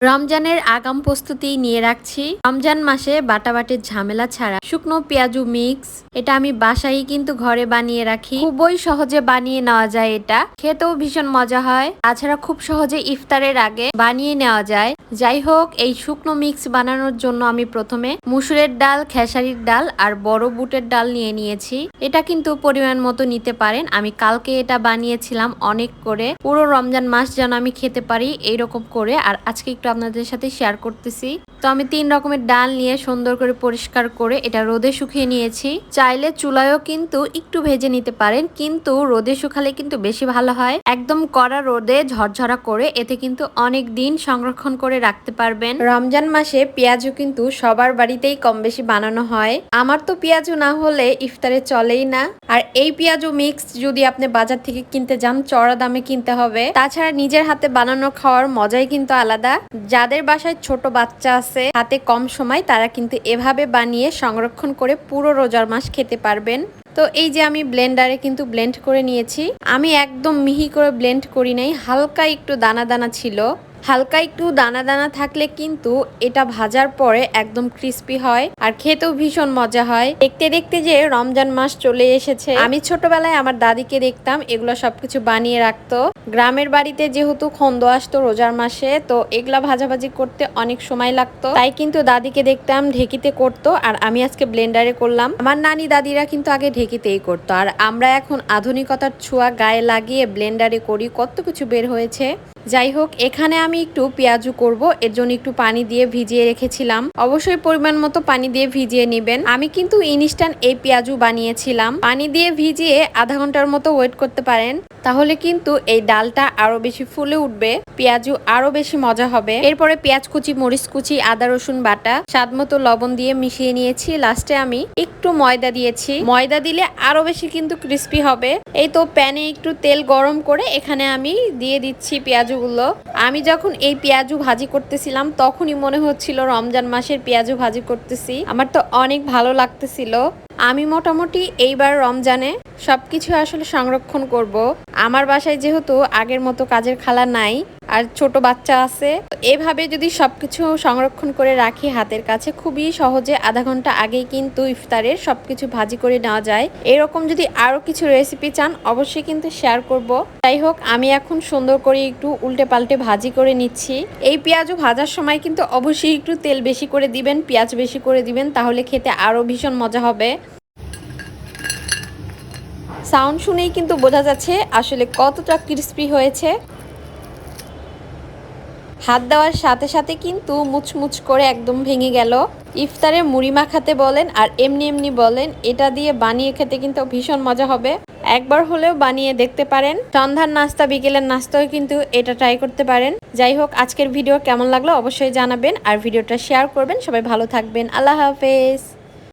রমজানের আগাম প্রস্তুতি নিয়ে রাখছি। রমজান মাসে বাটাবাটির ঝামেলা ছাড়া শুকনো পেঁয়াজু মিক্স, এটা আমি বাসায় কিন্তু ঘরে বানিয়ে রাখি। খুবই সহজে বানিয়ে নেওয়া যায় এটা। খেতেও ভীষণ মজা হয়। তাছাড়া খুব সহজে ইফতারের আগে বানিয়ে নেওয়া যায়। যাই হোক, এই শুকনো মিক্স বানানোর জন্য আমি প্রথমে মুসুরের ডাল, খেসারির ডাল আর বড় বুটের ডাল নিয়ে নিয়েছি। এটা কিন্তু পরিমাণ মতো নিতে পারেন। আমি কালকে এটা বানিয়েছিলাম অনেক করে। পুরো রমজান মাস যেন আমি খেতে পারি এইরকম করে। আর আজকে একটু আপনাদের সাথে শেয়ার করতেছি। তো আমি তিন রকমের ডাল নিয়ে সুন্দর করে পরিষ্কার করে এটা রোদে শুকিয়ে নিয়েছি। চাইলে চুলায়ও কিন্তু একটু ভেজে নিতে পারেন, কিন্তু রোদে শুকালে কিন্তু বেশি ভালো হয়। একদম কড়া রোদে ঝরঝরা করে এতে কিন্তু অনেক দিন সংরক্ষণ করে রাখতে পারবেন। রমজান মাসে পেঁয়াজও কিন্তু সবার বাড়িতেই কম বেশি বানানো হয়। আমার তো পেঁয়াজু না হলে ইফতারে চলেই না। আর এই পেঁয়াজু মিক্স যদি আপনি বাজার থেকে কিনতে যান, চড়া দামে কিনতে হবে। তাছাড়া নিজের হাতে বানানো খাওয়ার মজাই কিন্তু আলাদা। যাদের বাসায় ছোট বাচ্চা আছে, হাতে কম সময়, তারা কিন্তু এভাবে বানিয়ে সংরক্ষণ করে পুরো রোজার মাস খেতে পারবেন। তো এই যে আমি ব্লেন্ডারে কিন্তু ব্লেন্ড করে নিয়েছি। আমি একদম মিহি করে ব্লেন্ড করি নাই, হালকা একটু দানা দানা ছিল। হালকা একটু দানা দানা থাকলে কিন্তু এটা ভাজার পরে একদম ক্রিস্পি হয়। আর খেতেও ভীষণ মজা হয়। দেখতে দেখতে যে রমজান মাস চলে এসেছে। আমি ছোটবেলায় আমার দাদিকে দেখতাম, এগুলো সবকিছু বানিয়ে রাখতো। গ্রামের বাড়িতে যেহেতু খন্দ আসতো রোজার মাসে, তো এগুলা ভাজাভাজি করতে অনেক সময় লাগতো। তাই কিন্তু দাদিকে দেখতাম, ঢেকিতে করতো, আর আমি আজকে ব্লেন্ডারে করলাম। আমার নানি দাদিরা কিন্তু আগে ঢেকিতেই করতো, আর আমরা এখন আধুনিকতার ছোঁয়া গায়ে লাগিয়ে ব্লেন্ডারে করি, কত কিছু বের হয়েছে। যাই হোক, এখানে আমি একটু পেঁয়াজু করব, এর জন্য একটু পানি দিয়ে ভিজিয়ে রেখেছিলাম। অবশ্যই পরিমাণ মতো পানি দিয়ে ভিজিয়ে নেবেন। আমি কিন্তু ইনস্ট্যান্ট এই পেঁয়াজু বানিয়েছিলাম। পানি দিয়ে ভিজিয়ে আধা ঘণ্টার মতো ওয়েট করতে পারেন। তাহলে কিন্তু এই ডালটা আরও বেশি ফুলে উঠবে পেঁয়াজু আরও বেশি মজা হবে। এরপরে পেঁয়াজ কুচি, মরিচ কুচি, আদা, রসুন বাটা, স্বাদ মতো লবণ দিয়ে মিশিয়ে নিয়েছি। লাস্টে আমি একটু ময়দা দিয়েছি। ময়দা দিলে আরও বেশি কিন্তু ক্রিস্পি হবে। এই তো প্যানে একটু তেল গরম করে এখানে আমি দিয়ে দিচ্ছি পেঁয়াজুগুলো। আমি যখন এই পেঁয়াজু ভাজি করতেছিলাম, তখনই মনে হচ্ছিল রমজান মাসের পেঁয়াজু ভাজি করতেছি। আমার তো অনেক ভালো লাগতেছিল। আমি মোটামুটি এইবার রমজানে সবকিছু আসলে সংরক্ষণ করব। আমার বাসায় যেহেতু আগের মতো কাজের খালা নাই আর ছোট বাচ্চা আছে। এভাবে যদি সবকিছু সংরক্ষণ করে রাখি হাতের কাছে, খুবই সহজে আধা ঘণ্টা আগেই কিন্তু ইফতারের সবকিছু ভাজি করে নেওয়া যায়। এরকম যদি আরও কিছু রেসিপি চান, অবশ্যই কিন্তু শেয়ার করব। যাই হোক, আমি এখন সুন্দর করে একটু উল্টে পাল্টে ভাজি করে নিচ্ছি। এই পেঁয়াজও ভাজার সময় কিন্তু অবশ্যই একটু তেল বেশি করে দিবেন, পেঁয়াজ বেশি করে দিবেন, তাহলে খেতে আরও ভীষণ মজা হবে। সাউন্ড শুনেই কিন্তু বোঝা যাচ্ছে আসলে কতটা ক্রিস্পি হয়েছে। হাত দেওয়ার সাথে সাথে কিন্তু মুচমুচ করে একদম ভেঙে গেল। ইফতারে মুড়ি মাখাতে বলেন আর এমনি এমনি বলেন, এটা দিয়ে বানিয়ে খেতে কিন্তু ভীষণ মজা হবে। একবার হলেও বানিয়ে দেখতে পারেন। সন্ধ্যার নাস্তা, বিকেলের নাস্তাও কিন্তু এটা ট্রাই করতে পারেন। যাই হোক, আজকের ভিডিও কেমন লাগল অবশ্যই জানাবেন আর ভিডিওটা শেয়ার করবেন। সবাই ভালো থাকবেন। আল্লাহ হাফেজ।